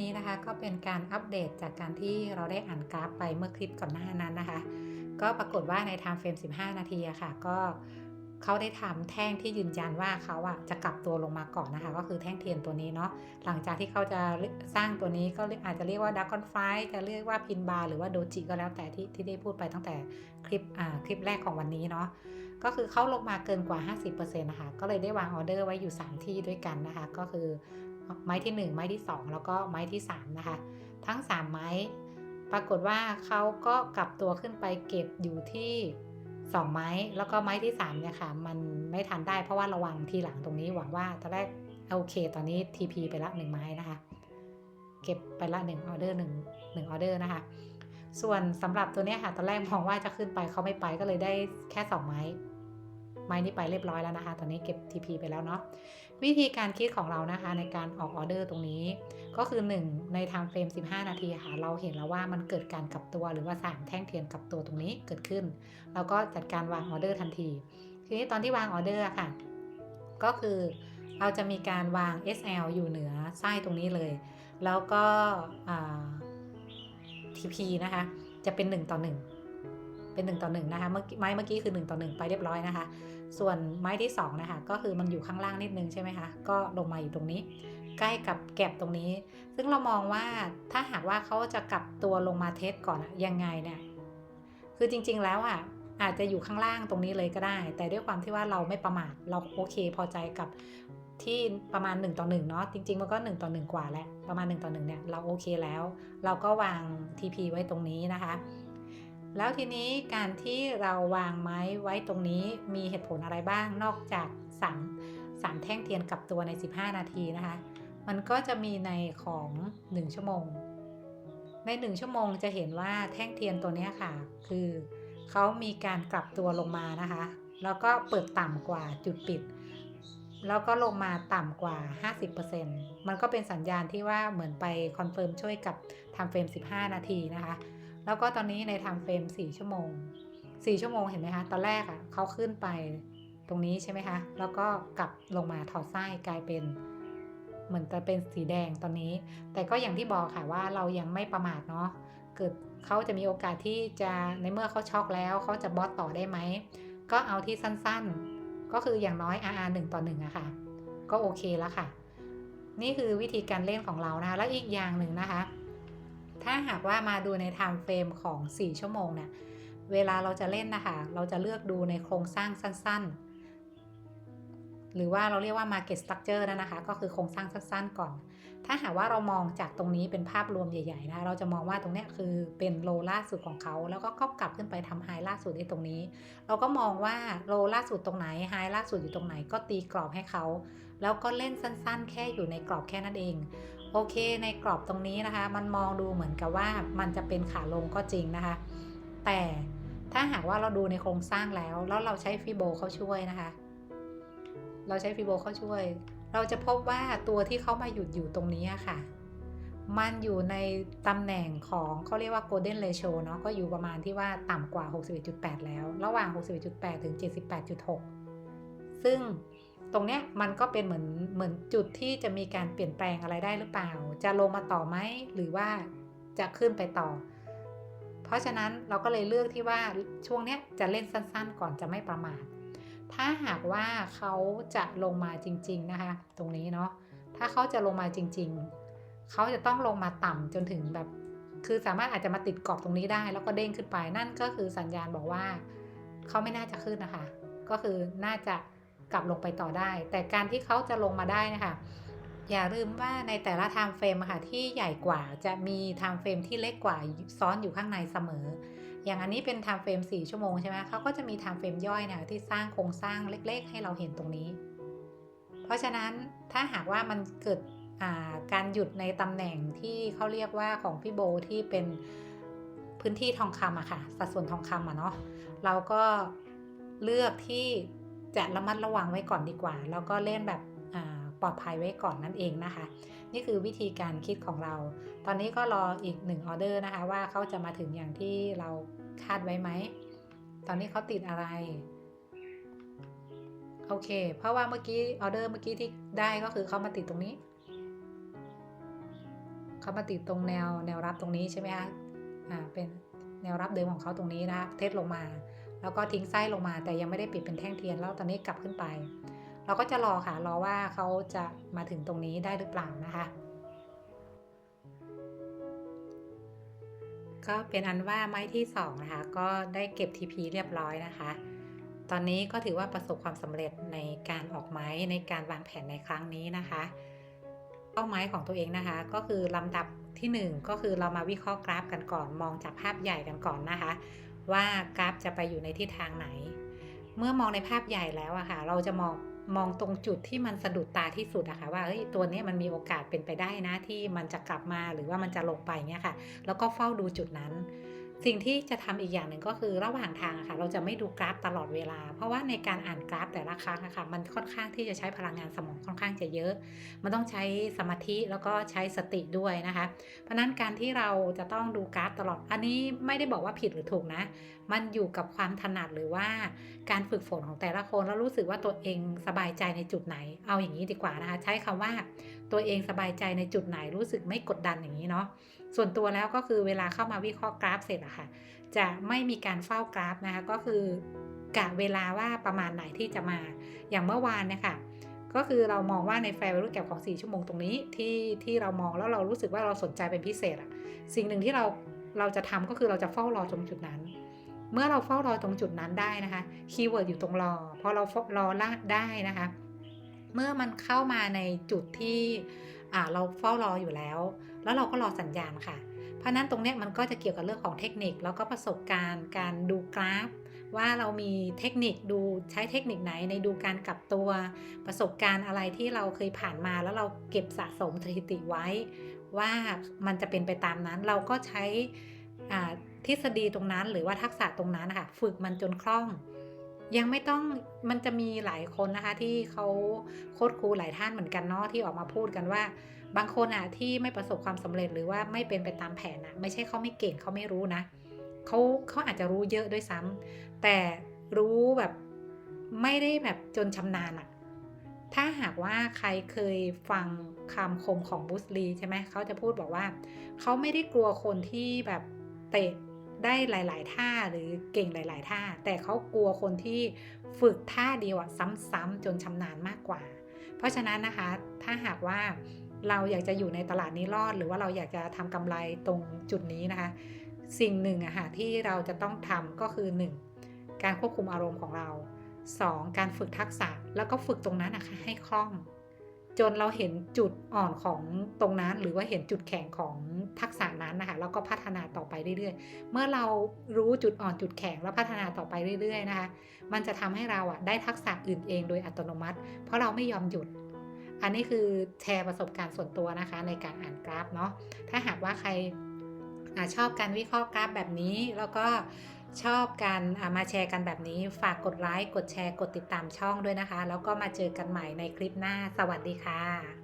นี้นะคะก็เป็นการอัปเดตจากการที่เราได้อ่านกราฟไปเมื่อคลิปก่อนหน้านั้นนะคะ ก็ปรากฏว่าใน time frame 15 นาทีอะค่ะ ก็เขาได้ทำแท่งที่ยืนยันว่าเขาอะจะกลับตัวลงมาก่อนนะคะ ก็คือแท่งเทียนตัวนี้เนาะหลังจากที่เขาจะสร้างตัวนี้ก็อาจจะเรียกว่าดักคอนไฟจะเรียกว่าพินบาร์หรือว่าโดจิก็แล้วแต่ที่ที่ได้พูดไปตั้งแต่คลิปอ่าคลิปแรกของวันนี้เนาะก็คือเขาลงมาเกินกว่า 50%นะคะ ก็เลยได้วางออเดอร์ไว้อยู่ 3 ที่ด้วยกันนะคะ ก็คือ ไม้ที่ 1 ไม้ที่ 2 แล้วก็ไม้ที่ 3 นะคะ ทั้ง 3 ไม้ ปรากฏว่าเขาก็กลับตัวขึ้นไปเก็บอยู่ที่ 2 ไม้ แล้วก็ไม้ที่3เนี่ยค่ะมันไม่ทันได้เพราะว่าระวังทีหลังตรงนี้หวังว่าตอนแรกโอเค ตอนนี้ TP ไปละ 1 ไม้นะคะ เก็บไปละ1ออเดอร์1 1ออเดอร์นะคะส่วนสำหรับตัวนี้ค่ะ ตอนแรกมองว่าจะขึ้นไปเขาไม่ไปก็เลยได้แค่ 2 ไม้ ไม้นี้ไปเรียบร้อยแล้วนะคะ ตอนนี้เก็บ TP ไปแล้วเนาะ วิธีการคิดของเรานะคะในการออกออเดอร์ตรงนี้ ก็คือ 1 ใน time frame 15 นาทีค่ะ เราเห็นแล้วว่ามันเกิดการกลับตัวหรือว่า 3 แท่งเทียนกลับตัวตรงนี้เกิดขึ้น เราก็จัดการวางออเดอร์ทันที ทีนี้ตอนที่วางออเดอร์ค่ะ ก็คือเราจะมีการวาง SL อยู่เหนือไส้ตรงนี้เลย แล้วก็ TP นะคะ จะเป็น 1 ต่อ 1 เป็น 1 ต่อ 1 นะคะเมื่อไม้เมื่อกี้คือ 1 ต่อ 1 ไปเรียบร้อยนะคะ ส่วนไม้ที่ 2 นะคะ ก็คือมันอยู่ข้างล่างนิดนึงใช่ไหมคะ ก็ลงมาอยู่ตรงนี้ ใกล้กับแก็บตรงนี้ ซึ่งเรามองว่าถ้าหากว่าเขาจะกลับตัวลงมาเทสก่อนยังไงเนี่ยคือจริง ๆ แล้วอะอาจจะอยู่ข้างล่างตรงนี้เลยก็ได้ แต่ด้วยความที่ว่าเราไม่ประมาทเราโอเคพอใจกับที่ประมาณ 1 ต่อ1เนาะจริง ๆ มันก็ 1 ต่อ 1 กว่าแหละประมาณ 1 ต่อ1เนี่ยเราโอเคแล้ว เราก็วาง TP ไว้ตรงนี้นะคะ แล้วทีนี้การที่เราวางไม้ไว้ตรงนี้มีเหตุผลอะไรบ้างนอกจาก3 3แท่งเทียนกลับตัวใน 15 นาทีนะคะ มันก็จะมีในของ 1 ชั่วโมง ใน 1 ชั่วโมงจะเห็นว่าแท่งเทียนตัวนี้ค่ะ คือเขามีการกลับตัวลงมานะคะ แล้วก็เปิดต่ำกว่าจุดปิด แล้วก็ลงมาต่ำกว่า 50%มันก็เป็นสัญญาณที่ว่าเหมือนไปคอนเฟิร์มช่วยกับทำเฟรม 15 นาทีนะคะ แล้วก็ตอนนี้ในทำเฟรม4ชั่วโมง 4 ชั่วโมงเห็นไหมคะ ตอนแรกอะ่ะเขาขึ้นไปตรงนี้ใช่ไหมคะ แล้วก็กลับลงมาถอดไส้กลายเป็นเหมือนจะเป็นสีแดงตอนนี้ แต่ก็อย่างที่บอกค่ะว่าเรายังไม่ประมาทเนาะ เกิดเขาจะมีโอกาสที่จะในเมื่อเขาช็อกแล้วเขาจะบอสต่อได้ไหม ก็เอาที่สั้นๆ ก็คืออย่างน้อย RR 1ต่อ1อะค่ะ ก็โอเคแล้วค่ะ นี่คือวิธีการเล่นของเรานะคะ และอีกอย่างหนึ่งนะคะ ถ้าหากว่ามาดูใน time frame ของ 4 ชั่วโมงเนี่ยเวลาเราจะเล่นนะคะ เราจะเลือกดูในโครงสร้างสั้น ๆ หรือว่าเราเรียกว่า market structure นะนะคะ ก็คือโครงสร้างสั้น ๆ ก่อน ถ้าหากว่าเรามองจากตรงนี้เป็นภาพรวมใหญ่ๆนะคะเราจะมองว่าตรงนี้คือเป็นโลล่าสุดของเขา แล้วก็กลับขึ้นไปทำไฮล่าสุดที่ตรงนี้ เราก็มองว่าโลล่าสุดตรงไหนไฮล่าสุดอยู่ตรงไหนก็ตีกรอบให้เขา แล้วก็เล่นสั้น ๆ แค่อยู่ในกรอบแค่นั้นเอง โอเคในกรอบตรงนี้นะคะ มันมองดูเหมือนกับว่ามันจะเป็นขาลงก็จริงนะคะ แต่ถ้าหากว่าเราดูในโครงสร้างแล้ว แล้วเราใช้ฟิโบเข้าช่วยนะคะ เราใช้ฟิโบเข้าช่วย เราจะพบว่าตัวที่เขามาหยุดอยู่ตรงนี้ค่ะ มันอยู่ในตำแหน่งของเขาเรียกว่า golden ratio เนาะก็อยู่ประมาณที่ว่าต่ำกว่า 61.8 แล้ว ระหว่าง 61.8 ถึง 78.6 ซึ่ง ตรงเนี้ยมันก็เป็นเหมือนเหมือนจุดที่จะมีการเปลี่ยนแปลงอะไรได้หรือเปล่า จะลงมาต่อไหมหรือว่าจะขึ้นไปต่อ เพราะฉะนั้นเราก็เลยเลือกที่ว่าช่วงเนี้ยจะเล่นสั้นๆ ก่อนจะไม่ประมาท ถ้าหากว่าเขาจะลงมาจริง ๆนะคะ ตรงนี้เนาะ ถ้าเขาจะลงมาจริง ๆ เขาจะต้องลงมาต่ำจนถึงแบบ คือสามารถอาจจะมาติดกรอบตรงนี้ได้ แล้วก็เด้งขึ้นไป นั่นก็คือสัญญาณบอกว่า เขาไม่น่าจะขึ้นนะคะ ก็คือน่าจะ กลับลงไปต่อได้ แต่การที่เขาจะลงมาได้นะคะอย่าลืมว่าในแต่ละ time frame ค่ะที่ใหญ่กว่าจะมี time frame ที่เล็กกว่าซ้อนอยู่ข้างในเสมอ อย่างอันนี้เป็น time frame 4ชั่วโมงใช่ไหมเขาก็จะมี time frame ย่อยเนี่ยที่สร้างโครงสร้างเล็ก ๆ ให้เราเห็นตรงนี้ เพราะฉะนั้นถ้าหากว่ามันเกิดการหยุดในตำแหน่งที่เขาเรียกว่าของพี่โบที่เป็นพื้นที่ทองคำอะค่ะ สัดส่วนทองคำอะเนาะเราก็เลือกที่ จะระมัดระวังไว้ก่อนดีกว่า แล้วก็เล่นแบบปลอดภัยไว้ก่อนนั่นเองนะคะ นี่คือวิธีการคิดของเรา ตอนนี้ก็รออีกหนึ่งออเดอร์นะคะว่าเขาจะมาถึงอย่างที่เราคาดไว้ไหม ตอนนี้เขาติดอะไร โอเค เพราะว่าเมื่อกี้ออเดอร์เมื่อกี้ที่ได้ก็คือเขามาติดตรงนี้ เขามาติดตรงแนวแนวรับตรงนี้ใช่ไหมคะ อ่า เป็นแนวรับเดิมของเขาตรงนี้นะคะเทสลงมา แล้วก็ทิ้งไส้ลงมาแต่ยังไม่ได้ปิดเป็นแท่งเทียน แล้วตอนนี้กลับขึ้นไป เราก็จะรอค่ะรอว่าเขาจะมาถึงตรงนี้ได้หรือเปล่านะคะ ก็เป็นอันว่าไม้ที่2นะคะก็ได้เก็บ TP เรียบร้อยนะคะ ตอนนี้ก็ถือว่าประสบความสำเร็จในการออกไม้ในการวางแผนในครั้งนี้นะคะเป้าหมายของตัวเองนะคะ ก็คือลำดับทีหนึ่1 ก็คือเรามาวิเคราะห์กราฟกันก่อน มองจากภาพใหญ่กันก่อนนะคะ ว่ากราฟจะไปอยู่ในทิศทางไหน เมื่อมองในภาพใหญ่แล้วอะค่ะ เราจะมองมองตรงจุดที่มันสะดุดตาที่สุดอะค่ะว่าเฮ้ยตัวนี้มันมีโอกาสเป็นไปได้นะที่มันจะกลับมาหรือว่ามันจะลงไปเนี้ยค่ะ แล้วก็เฝ้าดูจุดนั้น สิ่งที่จะทำอีกอย่างหนึ่งก็คือระหว่างทางค่ะเราจะไม่ดูกราฟตลอดเวลา เพราะว่าในการอ่านกราฟแต่ละครั้งอะค่ะมันค่อนข้างที่จะใช้พลังงานสมองค่อนข้างจะเยอะ มันต้องใช้สมาธิแล้วก็ใช้สติด้วยนะคะ เพราะนั้นการที่เราจะต้องดูกราฟตลอดอันนี้ไม่ได้บอกว่าผิดหรือถูกนะ มันอยู่กับความถนัดหรือว่าการฝึกฝนของแต่ละคนแล้วรู้สึกว่าตัวเองสบายใจในจุดไหน เอาอย่างนี้ดีกว่านะคะ ใช้คำว่าตัวเองสบายใจในจุดไหนรู้สึกไม่กดดันอย่างนี้เนาะ ส่วนตัวแล้วก็คือเวลาเข้ามาวิเคราะห์กราฟเสร็จอะค่ะ จะไม่มีการเฝ้ากราฟนะคะ ก็คือกะเวลาว่าประมาณไหนที่จะมา อย่างเมื่อวานเนี่ยค่ะก็คือเรามองว่าในแฟร์รูปแก็บของ 4 ชั่วโมงตรงนี้ที่ที่เรามองแล้วเรารู้สึกว่าเราสนใจเป็นพิเศษอะสิ่งหนึ่งที่เราเราจะทำก็คือเราจะเฝ้ารอตรงจุดนั้น เมื่อเราเฝ้ารอตรงจุดนั้นได้นะคะคีย์เวิร์ดอยู่ตรงรอพอเรารอได้นะคะ เมื่อมันเข้ามาในจุดที่ อ่าเราเฝ้ารออยู่แล้ว แล้วเราก็รอสัญญาณค่ะ เพราะนั้นตรงเนี้ยมันก็จะเกี่ยวกับเรื่องของเทคนิคแล้วก็ประสบการณ์ การดูกราฟ ว่าเรามีเทคนิคดูใช้เทคนิคไหนในดูการกลับตัว ประสบการณ์อะไรที่เราเคยผ่านมา แล้วเราเก็บสะสมสถิติไว้ ว่ามันจะเป็นไปตามนั้นเราก็ใช้ทฤษฎีตรงนั้น หรือว่าทักษะตรงนั้นนะคะฝึกมันจนคล่อง ยังไม่ต้องมันจะมีหลายคนนะคะที่เขาโค้ดครูหลายท่านเหมือนกันเนาะที่ออกมาพูดกันว่า บางคนอะที่ไม่ประสบความสำเร็จหรือว่าไม่เป็นไปตามแผนอะไม่ใช่เขาไม่เก่งเขาไม่รู้นะเขาเขาอาจจะรู้เยอะด้วยซ้ำแต่รู้แบบไม่ได้แบบจนชำนาญอะถ้าหากว่าใครเคยฟังคำคมของบุสลีใช่ไหมเขาจะพูดบอกว่า เขาไม่ได้กลัวคนที่แบบเตะ ได้หลาย ๆ ท่าหรือเก่งหลาย ๆ ท่า แต่เขากลัวคนที่ฝึกท่าเดียวซ้ำๆจนชำนาญมากกว่า เพราะฉะนั้นนะคะถ้าหากว่าเราอยากจะอยู่ในตลาดนี้รอด หรือว่าเราอยากจะทำกำไรตรงจุดนี้นะคะ สิ่งหนึ่งอะค่ะที่เราจะต้องทำก็คือ 1. การควบคุมอารมณ์ของเรา 2. การฝึกทักษะแล้วก็ฝึกตรงนั้นนะคะให้คล่อง จนเราเห็นจุดอ่อนของตรงนั้น หรือว่าเห็นจุดแข็งของทักษะนั้นนะคะแล้วก็พัฒนาต่อไปเรื่อยๆ เมื่อเรารู้จุดอ่อนจุดแข็งแล้วพัฒนาต่อไปเรื่อยๆนะคะมันจะทำให้เราอะได้ทักษะอื่นเองโดยอัตโนมัติ เพราะเราไม่ยอมหยุด อันนี้คือแชร์ประสบการณ์ส่วนตัวนะคะในการอ่านกราฟเนาะถ้าหากว่าใครอชอบการวิเคราะห์กราฟแบบนี้แล้วก็ ชอบกันมาแชร์กันแบบนี้ ฝากกดไลค์ กดแชร์ กดติดตามช่องด้วยนะคะ แล้วก็มาเจอกันใหม่ในคลิปหน้า สวัสดีค่ะ